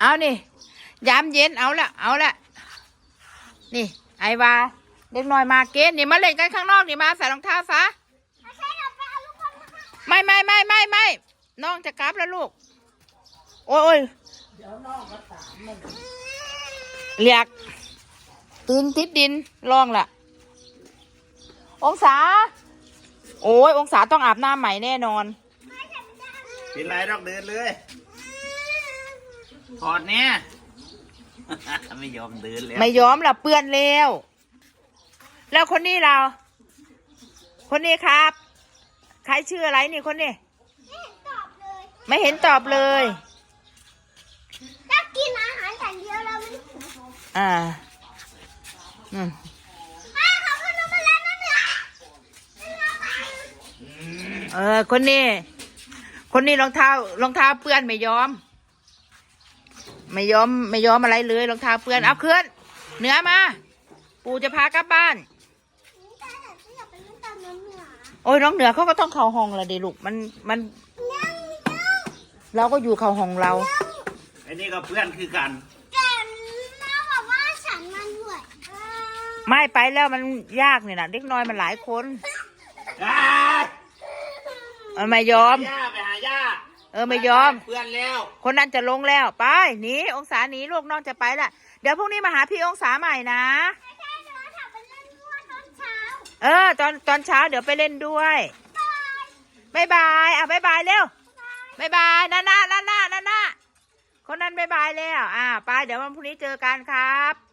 เอานี่ยามเย็นเอาละเอาละนี่ ไอวาเด็กน้อยมาเกณฑ์นี่มาเล่นกันข้างนอกนี่มาใส่รองเท้าซะไม่ใช่เราไปเอาลูกบอลมาค่ะไม่ไม่ไม่ไม่ไม่น้องจะกลับแล้วลูก โอ้ยเรียกตีนติดดินลองละองศา โอ้ยองศาต้องอาบน้ำใหม่แน่นอนไม่ใช่ไม่ได้เป็นไรดอกเดินเลย ถอดเนี่ย ไม่ยอมเดินแล้วไม่ยอมละเปื้อนแล้ว แล้วคนนี้เรา คนนี้ครับ ใครชื่ออะไรนี่คนนี้ ไม่เห็นตอบเลยไม่เห็นตอบเลยถ้ากินอาหารอย่างเดียวเราไม่ได้กินของอ่าอืมอ้าวเขาขึ้นมาแล้วนั่นเนี่ยเออ คนนี้ คนนี้รองเท้ารองเท้าเปื้อนไม่ยอม ไม่ยอมไม่ยอมอะไรเลยรองเท้าเปื้อนเอาขึ้นเหนือมา ปู่จะพากลับบ้านนี่ตาแต่ที่อยากไปเล่นตามน้ำเหนือโอ้ยน้องเหนือเขาก็ต้องเข้าห้องละดิลูกมันมันนั่งนั่งเราก็อยู่เข้าห้องเราไอ้นี่ก็เพื่อนคือกันแก่น้าบอกว่าฉันมันด้วยไม่ไปแล้วมันยากเนี่ยนะเด็กน้อยมันหลายคนอ้ายมันไม่ยอมหาย่าไปหาย่า เออไม่ยอม เพื่อนแล้วคนนั้นจะลงแล้วไปหนีองศาหนีลูกน้องจะไปละเดี๋ยวพรุ่งนี้มาหาพี่องศาใหม่นะไม่ใช่หนูถามไปเล่นด้วยตอนเช้าเออ ตอนตอนเช้าเดี๋ยวไปเล่นด้วยบายบายอะบายบายเร็วบายบายนานานานานานาคนนั้นบายบายแล้วอ่าไปเดี๋ยววันพรุ่งนี้เจอกันครับ